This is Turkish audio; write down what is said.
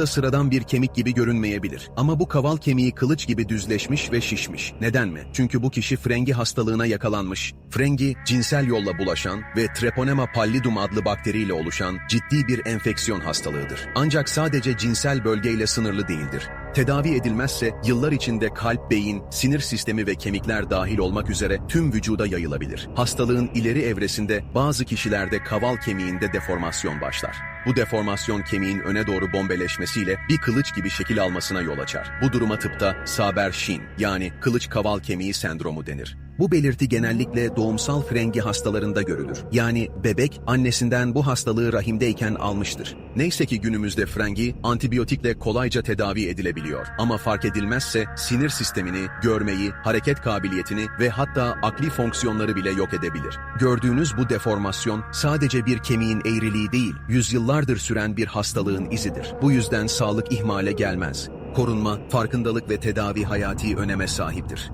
başta sıradan bir kemik gibi görünmeyebilir. Ama bu kaval kemiği kılıç gibi düzleşmiş ve şişmiş. Neden mi? Çünkü bu kişi frengi hastalığına yakalanmış. Frengi, cinsel yolla bulaşan ve Treponema pallidum adlı bakteriyle oluşan ciddi bir enfeksiyon hastalığıdır. Ancak sadece cinsel bölgeyle sınırlı değildir. Tedavi edilmezse yıllar içinde kalp, beyin, sinir sistemi ve kemikler dahil olmak üzere tüm vücuda yayılabilir. Hastalığın ileri evresinde bazı kişilerde kaval kemiğinde deformasyon başlar. Bu deformasyon kemiğin öne doğru bombeleşmesiyle bir kılıç gibi şekil almasına yol açar. Bu duruma tıpta Saber-Shin yani kılıç kaval kemiği sendromu denir. Bu belirti genellikle doğumsal frengi hastalarında görülür. Yani bebek annesinden bu hastalığı rahimdeyken almıştır. Neyse ki günümüzde frengi antibiyotikle kolayca tedavi edilebiliyor. Ama fark edilmezse sinir sistemini, görmeyi, hareket kabiliyetini ve hatta akli fonksiyonları bile yok edebilir. Gördüğünüz bu deformasyon sadece bir kemiğin eğriliği değil, yüzyıllardır süren bir hastalığın izidir. Bu yüzden sağlık ihmale gelmez. Korunma, farkındalık ve tedavi hayati öneme sahiptir.